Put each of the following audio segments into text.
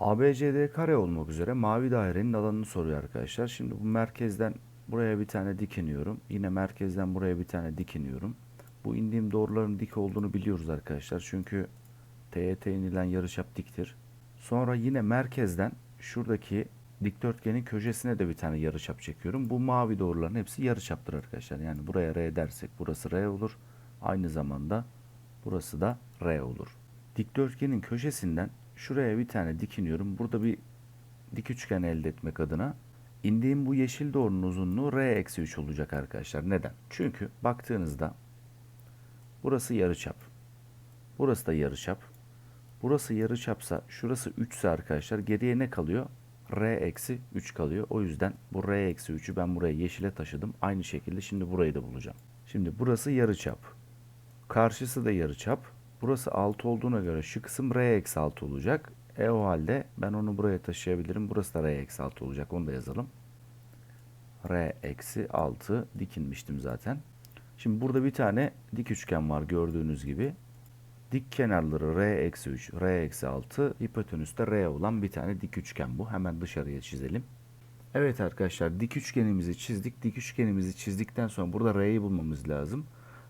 ABCD kare olmak üzere mavi dairenin alanını soruyor arkadaşlar. Şimdi bu merkezden buraya bir tane dik iniyorum. Yine merkezden buraya bir tane dik iniyorum. Bu indiğim doğruların dik olduğunu biliyoruz arkadaşlar. Çünkü TYT inilen yarıçap diktir. Sonra yine merkezden şuradaki dikdörtgenin köşesine de bir tane yarıçap çekiyorum. Bu mavi doğruların hepsi yarıçaptır arkadaşlar. Yani buraya R dersek burası R olur. Aynı zamanda burası da R olur. Dikdörtgenin köşesinden şuraya bir tane dik iniyorum. Burada bir dik üçgen elde etmek adına indiğim bu yeşil doğrunun uzunluğu R-3 olacak arkadaşlar. Neden? Çünkü baktığınızda burası yarıçap. Burası da yarıçap. Burası yarıçapsa şurası 3 ise arkadaşlar geriye ne kalıyor? R-3 kalıyor. O yüzden bu R-3'ü ben buraya yeşile taşıdım. Aynı şekilde şimdi burayı da bulacağım. Şimdi burası yarıçap. Karşısı da yarıçap. Burası 6 olduğuna göre şu kısım R-6 olacak. E o halde ben onu buraya taşıyabilirim. Burası da R-6 olacak. Onu da yazalım. R-6 dikinmiştim zaten. Şimdi burada bir tane dik üçgen var gördüğünüz gibi. Dik kenarları R-3, R-6, hipotenüste R olan bir tane dik üçgen bu. Hemen dışarıya çizelim. Evet arkadaşlar dik üçgenimizi çizdik. Dik üçgenimizi çizdikten sonra burada R'yi bulmamız lazım.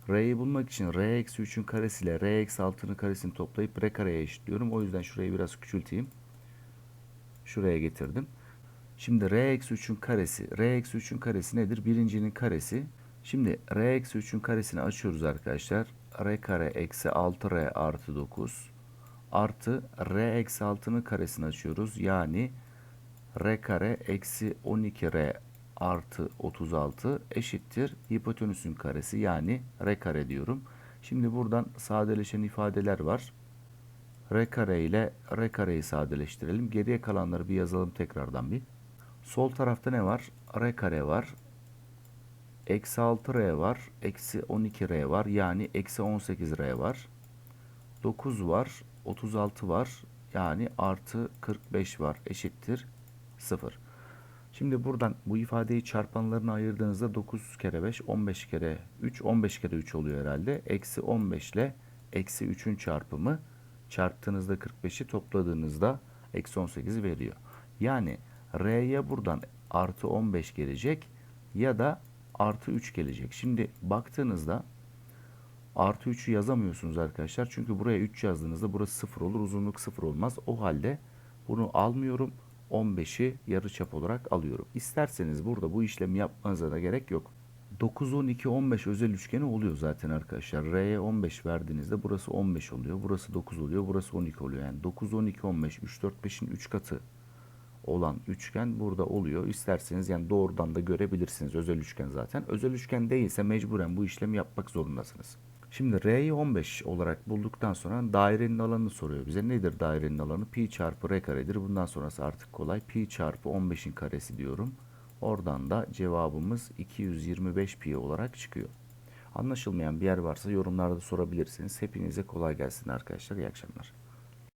R'yi bulmak için R-3'ün karesiyle R-6'nın karesini toplayıp R kareye eşitliyorum. O yüzden şurayı biraz küçülteyim. Şuraya getirdim. Şimdi R-3'ün karesi. R-3'ün karesi nedir? Birincinin karesi. Şimdi R-3'ün karesini açıyoruz arkadaşlar. R kare eksi 6R artı 9 artı R eksi 6'nın karesini açıyoruz. Yani R kare eksi 12R artı 36 eşittir hipotenüsün karesi yani R kare diyorum. Şimdi buradan sadeleşen ifadeler var. R kare ile R kareyi sadeleştirelim. Geriye kalanları bir yazalım tekrardan bir. Sol tarafta ne var? R kare var. Eksi 6R var. Eksi 12R var. Yani eksi 18R var. 9 var. 36 var. Yani artı 45 var. Eşittir 0. Şimdi buradan bu ifadeyi çarpanlarına ayırdığınızda 9 kere 5, 15 kere 3, 15 kere 3 oluyor herhalde. Eksi 15 ile eksi 3'ün çarpımı çarptığınızda 45'i topladığınızda eksi 18'i veriyor. Yani R'ye buradan artı 15 gelecek ya da artı 3 gelecek. Şimdi baktığınızda artı 3'ü yazamıyorsunuz arkadaşlar. Çünkü buraya 3 yazdığınızda burası 0 olur. Uzunluk 0 olmaz. O halde bunu almıyorum. 15'i yarıçap olarak alıyorum. İsterseniz burada bu işlemi yapmanıza da gerek yok. 9, 12, 15 özel üçgeni oluyor zaten arkadaşlar. R'ye 15 verdiğinizde burası 15 oluyor. Burası 9 oluyor. Burası 12 oluyor. Yani 9, 12, 15, 3, 4, 5'in 3 katı olan üçgen burada oluyor. İsterseniz yani doğrudan da görebilirsiniz özel üçgen zaten. Özel üçgen değilse mecburen bu işlemi yapmak zorundasınız. Şimdi R'yi 15 olarak bulduktan sonra dairenin alanını soruyor bize. Nedir dairenin alanı? Pi çarpı R karedir. Bundan sonrası artık kolay. Pi çarpı 15'in karesi diyorum. Oradan da cevabımız 225 pi olarak çıkıyor. Anlaşılmayan bir yer varsa yorumlarda sorabilirsiniz. Hepinize kolay gelsin arkadaşlar. İyi akşamlar.